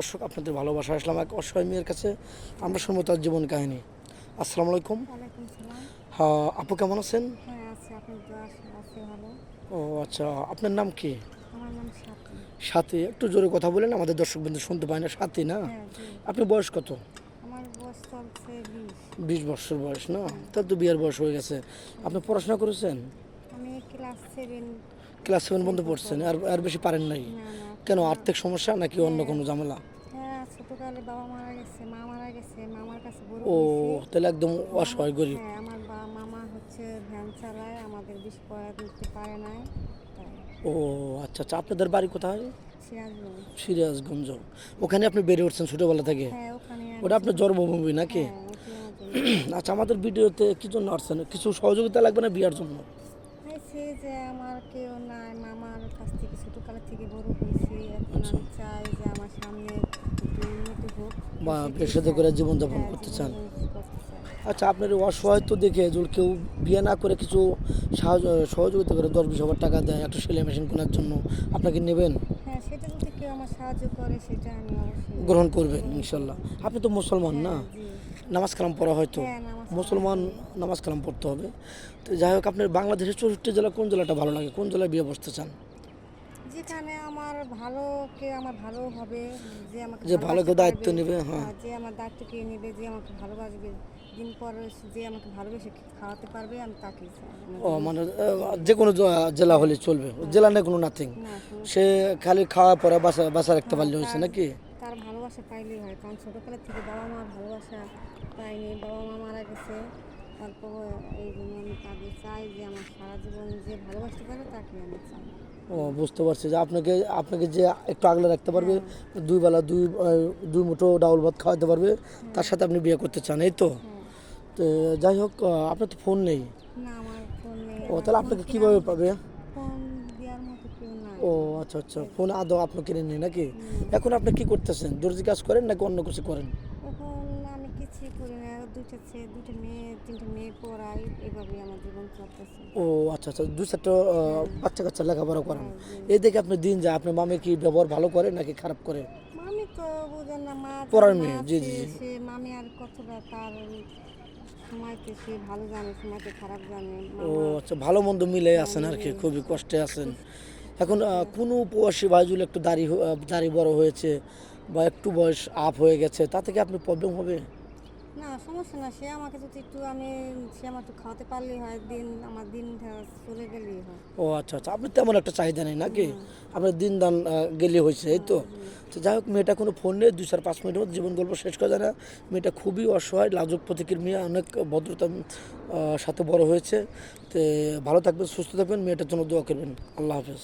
দর্শক আপনাদের ভালোবাসা আসলাম এক অসহায় মেয়ের কাছে। আমরা শুনব তার জীবন কাহিনী। আসসালামু আলাইকুম। হ্যাঁ আপু কেমন আছেন? হ্যাঁ ও আচ্ছা আপনার নাম কি? সাথী। একটু জোরে কথা বলেন আমাদের দর্শক বিন্দু শুনতে পায় না সাথী না? হ্যাঁ আপনি বয়স কত? বিশ। বছর বয়স না? তার তো বিয়ের বয়স হয়ে গেছে। আপনি পড়াশোনা করেছেন? Class seven. পর্যন্ত পড়ছেন আর আর বেশি পারেন নাই। কেন? আর্থিক সমস্যা নাকি অন্য কোনো ঝামেলা? হ্যাঁ ছোটকালে বাবা মারা গেছে মা মারা গেছে মামার কাছে বড় ও তাহলে একদম অসহায় গরিব। হ্যাঁ আমার বাবা মামা হচ্ছে ভ্যান চালায় আমাদের বেশ পড়া দিতে পারে নাই ও আচ্ছা আচ্ছা আপনাদের বাড়ি কোথায়? সিরাজগঞ্জ। ওখানে আপনি বেড়ে উঠছেন ছোটোবেলা থেকে? হ্যাঁ ওটা আপনার জন্মভূমি নাকি? হ্যাঁ। আচ্ছা আমাদের ভিডিওতে কি জন্য আসছেন কিছু সহযোগিতা লাগবে না বিয়ার জন্য? হয়েছে যে আমার কেউ নাই মামার কাছ থেকে ছোটকালের থেকে বড় হয়েছি। এখন আচ্ছা। আমি চাই যে আমার সামনে উন্নতি হোক। বা সাথে করে জীবনযাপন হ্যাঁ, করতে চান। আচ্ছা আপনার এই অসহায়ত্ব দেখে যদি কেউ বিয়ে না করে কিছু সাহায্য সহযোগিতা করে দশ বিশ হাজার টাকা দেয় একটা সেলাই মেশিন কেনার জন্য আপনাকে নেবেন হ্যাঁ সেটা যদি কেউ আমার সাহায্য করে সেটা আমি অবশ্যই গ্রহণ করবেন ইনশাল্লাহ। আপনি তো মুসলমান না? নামাজ কালাম পড়া হয়তো হ্যাঁ, মুসলমান নামাজ কালাম পড়তে হবে। তো যাই হোক আপনার বাংলাদেশের চৌষট্টি জেলা কোন জেলাটা ভালো লাগে? কোন জেলায় বিয়ে বসতে চান? যেখানে আমার ভালো কে আমার ভালো হবে যে আমাকে যে ভালো কেউ দায়িত্ব নেবে, হ্যাঁ। যে আমার দায়িত্ব কে নেবে যে আমাকে ভালোবাসবে। দিন পর যে আমাকে ভালোবেসে খাওয়াতে পারবে আমি তাকে ও মানে যে কোনো জেলা হলে চলবে। জেলা নেই কোনো নাথিং সে খালি খাওয়া পরে বাসা বাসা রাখতে পারলে হয়েছে নাকি? তার ভালোবাসা পাইলেই হয় কারণ ছোটোবেলা থেকে বাবা মার ভালোবাসা পাইনি। বাবা মা মারা গেছে। তারপর এই জন্য আমি তাকে চাই যে আমার সারা জীবন যে ভালোবাসতে পারে তাকে আমি চাই। ও বুঝতে পারছি যে আপনাকে আপনাকে যে একটু আগলে রাখতে পারবে দুই বেলা দুই দুই মুঠো ডাউল ভাত খাওয়াতে পারবে তার সাথে আপনি বিয়ে করতে চান এই তো? হ্যাঁ। তো যাই হোক আপনার তো ফোন নেই। না আমার ফোন নেই। ও তাহলে আপনাকে কীভাবে পাবে? ও আচ্ছা আচ্ছা ফোন আদৌ আপনি কিনে নেই নাকি? এখন আপনি কি করতেছেন? দর্জি কাজ করেন নাকি অন্য কিছু করেন? এখন আমি কিছুই করি না। ছেলে দুটো মেয়ে তিনটে মেয়ে পড়াই এভাবেই আমার জীবন চলতেছে। ও আচ্ছা আচ্ছা দু চারটা আহ, বাচ্চা কাচ্চা লেখাপড়া করেন। হ্যাঁ, এই দেখে আপনি দিন যায় আপনার মামে কি ব্যবহার ভালো করে নাকি খারাপ করে? মামি তো বুঝেন না মা পড়ার মেয়ে, জি, জি, জি। মামি আর কতটা তার সময়তে সে ভালো জানে খারাপ জানে ও আচ্ছা ভালো মন্দ মিলে আছেন আর কি খুবই কষ্টে আছেন। এখন কোন উপবাসী ভাই যদি একটু দাড়ি দাড়ি বড় হয়েছে বা একটু বয়স আপ হয়ে গেছে তা থেকে আপনি প্রবলেম হবে? না সমস্যা না সে আমাকে যদি একটু আমি সে আমার একটু খাওয়াতে পারলেই হয় দিন আমার দিন চলে গেলেই হয়। ও আচ্ছা আচ্ছা আপনি তেমন একটা চাহিদা নেই নাকি? আপনার দিন দান গেলে হয়েছে এই তো? তো যাই হোক মেয়েটা কোনো ফোন নেই দুই চার পাঁচ মিনিটের মধ্যে জীবন গল্প শেষ করা যায় না। মেয়েটা খুবই অসহায় লাজুক প্রতীকের মেয়ে অনেক ভদ্রতার আহ, সাথে বড় হয়েছে। তো ভালো থাকবেন সুস্থ থাকবেন মেয়েটার জন্য দোয়া করবেন। আল্লাহ হাফেজ।